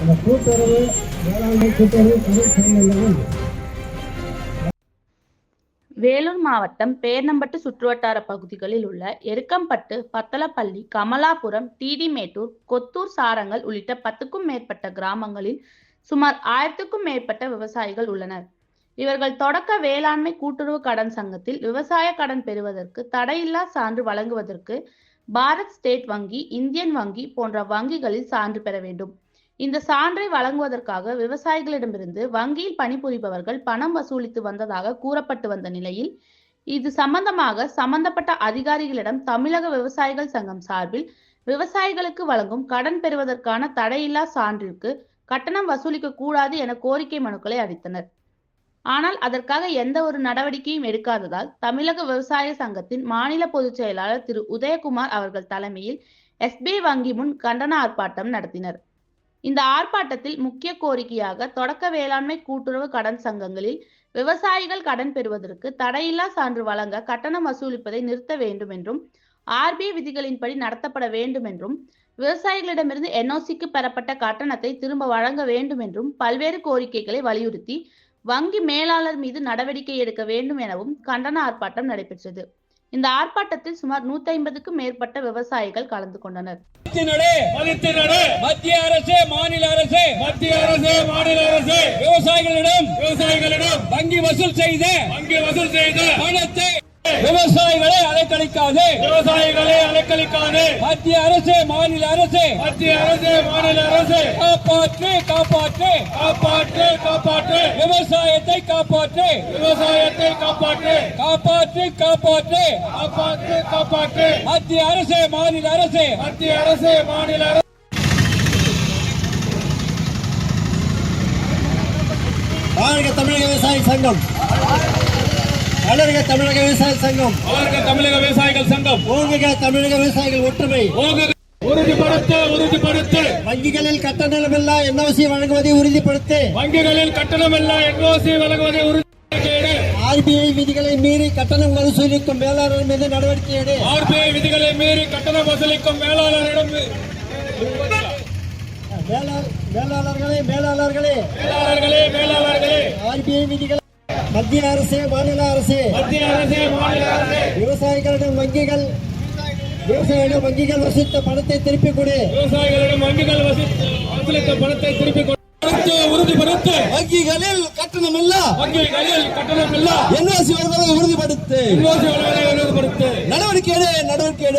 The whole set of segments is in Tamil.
அந்த கூட்டுறவு வேளாண்மை கூட்டுறவு வேலூர் மாவட்டம் பேர்ணம்பட்டு சுற்றுவட்டார பகுதிகளில் உள்ள எருக்கம்பட்டு பத்தலப்பள்ளி கமலாபுரம் டிடிமேட்டூர் கொத்தூர் சாரங்கள் உள்ளிட்ட பத்துக்கும் மேற்பட்ட கிராமங்களில் சுமார் ஆயிரத்துக்கும் மேற்பட்ட விவசாயிகள் உள்ளனர். இவர்கள் தொடக்க வேளாண்மை கூட்டுறவு கடன் சங்கத்தில் விவசாய கடன் பெறுவதற்கு தடையில்லா சான்று வழங்குவதற்கு பாரத் ஸ்டேட் வங்கி இந்தியன் வங்கி போன்ற வங்கிகளில் சான்று பெற வேண்டும். இந்த சான்றை வழங்குவதற்காக விவசாயிகளிடமிருந்து வங்கியில் பணிபுரிபவர்கள் பணம் வசூலித்து வந்ததாக கூறப்பட்டு வந்த நிலையில் இது சம்பந்தமாக சம்பந்தப்பட்ட அதிகாரிகளிடம் தமிழக விவசாயிகள் சங்கம் சார்பில் விவசாயிகளுக்கு வழங்கும் கடன் பெறுவதற்கான தடையில்லா சான்றிற்கு கட்டணம் வசூலிக்க கூடாது என கோரிக்கை மனுக்களை அளித்தனர். ஆனால் அதற்காக எந்த ஒரு நடவடிக்கையும் எடுக்காததால் தமிழக விவசாய சங்கத்தின் மாநில பொதுச் செயலாளர் திரு. உதயகுமார் அவர்கள் தலைமையில் எஸ்பிஐ வங்கி முன் கண்டன ஆர்ப்பாட்டம் நடத்தினர். இந்த ஆர்ப்பாட்டத்தில் முக்கிய கோரிக்கையாக தொடக்க வேளாண்மை கூட்டுறவு கடன் சங்கங்களில் விவசாயிகள் கடன் பெறுவதற்கு தடையில்லா சான்று வழங்க கட்டணம் வசூலிப்பதை நிறுத்த வேண்டும் என்றும் ஆர்பிஐ விதிகளின்படி நடத்தப்பட வேண்டும் என்றும் விவசாயிகளிடமிருந்து என்ஓசிக்கு பெறப்பட்ட கட்டணத்தை திரும்ப வழங்க வேண்டும் என்றும் பல்வேறு கோரிக்கைகளை வலியுறுத்தி வங்கி மேலாளர் மீது நடவடிக்கை எடுக்க வேண்டும் எனவும் கண்டன ஆர்ப்பாட்டம் நடைபெற்றது. இந்த ஆர்ப்பாட்டத்தில் சுமார் நூத்தி ஐம்பதுக்கும் மேற்பட்ட விவசாயிகள் கலந்து கொண்டனர். மத்திய அரசு மாநில அரசு. மத்திய அரசு மாநில அரசு. விவசாயிகளிடம் விவசாயிகளிடம் வங்கி வசூல் செய்த வங்கி வசூல் செய்த பணத்தை விவசாயிகளை அலைக்கழிக்காது. விவசாயிகளை அலைக்கழிக்காது. மத்திய அரசு மாநில அரசு. மத்திய அரசு மாநில அரசு. காப்பாற்று காப்பாற்று. காப்பாற்று காப்பாற்று. விவசாயத்தை காப்பாற்று. விவசாயத்தை காப்பாற்று. காப்பாற்று காப்பாற்று. காப்பாற்று காப்பாற்று. மத்திய அரசு மாநில அரசு. மத்திய அரசு மாநில அரசு. வாழ்க தமிழக விவசாய சங்கம். வளர்க தமிழக விவசாய சங்கம். வளர்க தமிழக விவசாயிகள் சங்கம். ஓங்குக தமிழக விவசாயிகள் ஒற்றுமை. உறுதிப்படுத்த உறுதிப்படுத்த. வங்கிகளில் கட்டணமில்லா என்ஓசி வழங்குவதை உறுதிப்படுத்து. வங்கிகளில் கட்டணம் இல்ல என்ஓசி வழங்குவதை உறுதி ஆர்பிஐ விதிகளை மீறி கட்டணம் வசூலிக்கும் மேலாளர் மீது நடவடிக்கை எடு ஆர்பிஐ விதிகளை மீறி கட்டணம் வசூலிக்கும் மேலாளரிடம் மேலாளர் மேலாளர்களே மேலாளர்களே மேலாளர்களே மேலாளர்களே ஆர்பிஐ விதிகளை மத்திய அரசு மாநில அரசு. மத்திய அரசு மாநில அரசு. விவசாயிகளிடம் வங்கிகள் விவசாயிகளிடம் வங்கிகள் வசூலித்த பணத்தை திருப்பிக் கொடு. விவசாயிகளிடம் வங்கிகள் வசூ- வசூலித்த பணத்தை திருப்பி கொடுத்து உறுதிப்படுத்த. வங்கிகளில் கட்டணம் இல்ல. வங்கிகளில் கட்டணம் இல்ல. என்ஓசி வருவதை உறுதிப்படுத்து. என்ஓசி உறுதிப்படுத்த. நடவடிக்கை நடவடிக்கை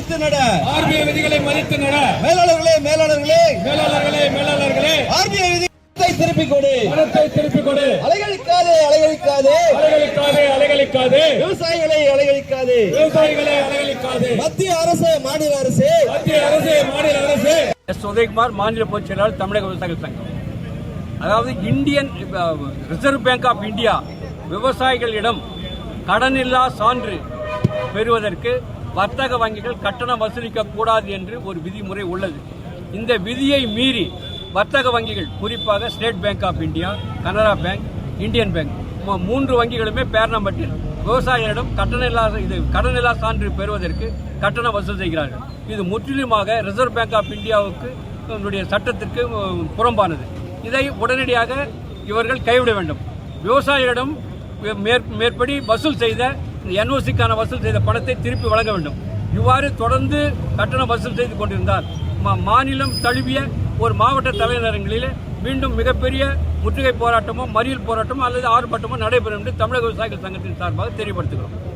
மதித்து நட. ஆர்பிஐ விதிகளை மதித்து நட. மேலாளர்களே மேலாளர்களே. மேலாளர்களே மேலாளர்களே. ஆர்பிஐ விதிகளை திருப்பிக் கொடு. பணத்தை திருப்பிக் கொடு. அலைகளிக்காதே அலைகளிக்காதே அலைகளிக்காதே அலைகளிக்காதே விவசாயிகளை அலைகளிக்காதே விவசாயிகளை அலைகளிக்காதே மத்திய அரசு மாநில அரசு. மத்திய அரசு மாநில அரசு. எஸ். உதயகுமார் மாநில பொதுச் செயலாளர் தமிழக விவசாயிகள் சங்கம். அதாவது Indian reserve bank of India விவசாயிகளிடம் கடனில்லா சான்று பெறுவதற்கு வர்த்தக வங்கிகள் கட்டணம் வசூலிக்க கூடாது என்று ஒரு விதிமுறை உள்ளது. இந்த விதியை மீறி வர்த்தக வங்கிகள் குறிப்பாக state bank of India Canara bank Indian bank மூன்று வங்கிகளுமே பேரணம்பட்டில் விவசாயிகளிடம் கட்டணமில்லா இது கடனில்லா சான்று பெறுவதற்கு கட்டணம் வசூல் செய்கிறார்கள். இது முற்றிலுமாக ரிசர்வ் பேங்க் ஆஃப் இந்தியாவுக்கு நம்முடைய சட்டத்திற்கு புறம்பானது. இதை உடனடியாக இவர்கள் கைவிட வேண்டும். விவசாயிகளிடம் மேற் மேற்படி வசூல் செய்த என்ஓசிக்கான வசூல் செய்த பணத்தை திருப்பி வழங்க வேண்டும். இவ்வாறு தொடர்ந்து கட்டணம் வசூல் செய்து கொண்டிருந்தார். மா- மாநிலம் தழுவிய ஒரு மாவட்ட தலைநகரங்களில் மீண்டும் மிகப்பெரிய முற்றுகை போராட்டமோ மறியல் போராட்டமோ அல்லது ஆர்ப்பாட்டமோ நடைபெறும் என்று தமிழக விவசாயிகள் சங்கத்தின் சார்பாக தெரியப்படுத்துகிறோம்.